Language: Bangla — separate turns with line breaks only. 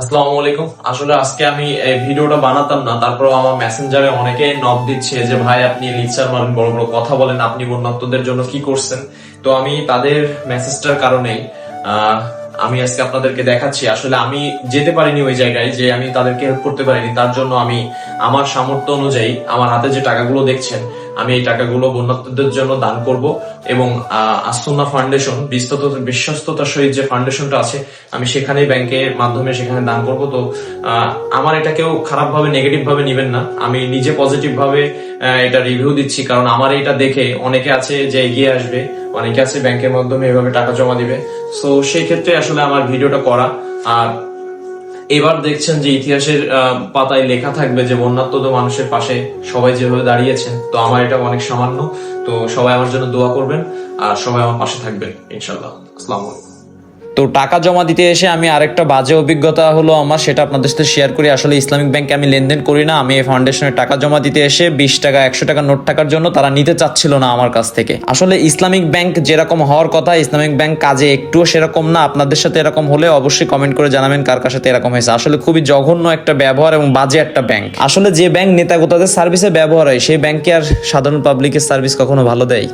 আসসালামু আলাইকুম। আসলে আজকে আমি এই ভিডিওটা বানাতাম না তারপর আমার মেসেঞ্জারে অনেকে নক দিচ্ছে যে, ভাই, আপনি বড় বড় কথা বলেন, আপনি বন্যাত্মদের জন্য কি করছেন? তো আমি তাদের মেসেজটার কারণেই আমি আজকে আপনাদেরকে দেখাচ্ছি। আসলে আমি যেতে পারিনি ওই জায়গায় যে আমি তাদেরকে হেল্প করতে পারিনি। তার জন্য আমি আমার সামর্থ্য অনুযায়ী আমার হাতে যে টাকাগুলো দেখছেন আমি এই টাকাগুলো বন্যাত্মদের জন্য দান করব এবং আসন্না ফাউন্ডেশন, বিস্তত বিশ্বস্ততার সহিত যে ফাউন্ডেশনটা আছে, আমি সেখানেই ব্যাংকের মাধ্যমে সেখানে দান করব। তো আমার এটা কেউ খারাপ ভাবে নেগেটিভ ভাবে নিবেন না। আমি নিজে পজিটিভ ভাবে এটা রিভিউ দিচ্ছি। কারণ আমার এটা দেখে অনেকে আছে যে এগিয়ে আসবে, অনেকে আছে ব্যাংকের মাধ্যমে এভাবে টাকা জমা দিবে। সো, সেই ক্ষেত্রে আসলে আমার ভিডিওটা করা। আর এবার দেখছেন যে ইতিহাসের পাতায় লেখা থাকবে যে বন্যাত্মত মানুষের পাশে সবাই যেভাবে দাঁড়িয়েছেন। তো আমার এটা অনেক সামান্য। তো সবাই আমার জন্য দোয়া করবেন আর সবাই আমার পাশে থাকবেন ইনশাল্লাহ আসসালামু আলাইকুম।
তো টাকা জমা দিতে এসে আমি আরেকটা বাজে অভিজ্ঞতা হলো আমার, সেটা আপনাদের সাথে শেয়ার করি। আসলে ইসলামিক ব্যাংকে আমি লেনদেন করি না। আমি এই ফাউন্ডেশনে টাকা জমা দিতে এসে বিশ টাকা, একশো টাকা নোট টাকার জন্য তারা নিতে চাচ্ছিল না আমার কাছ থেকে। আসলে ইসলামিক ব্যাংক যেরকম হওয়ার কথা, ইসলামিক ব্যাংক কাজে একটুও সেরকম না। আপনাদের সাথে এরকম হলে অবশ্যই কমেন্ট করে জানাবেন কার কার সাথে এরকম হয়েছে। আসলে খুবই জঘন্য একটা ব্যবহার এবং বাজে একটা ব্যাংক। আসলে যে ব্যাংক নেতাগোতাদের সার্ভিসে ব্যবহার হয়, সেই ব্যাংকে আর সাধারণ পাবলিকের সার্ভিস কখনো ভালো দেয়?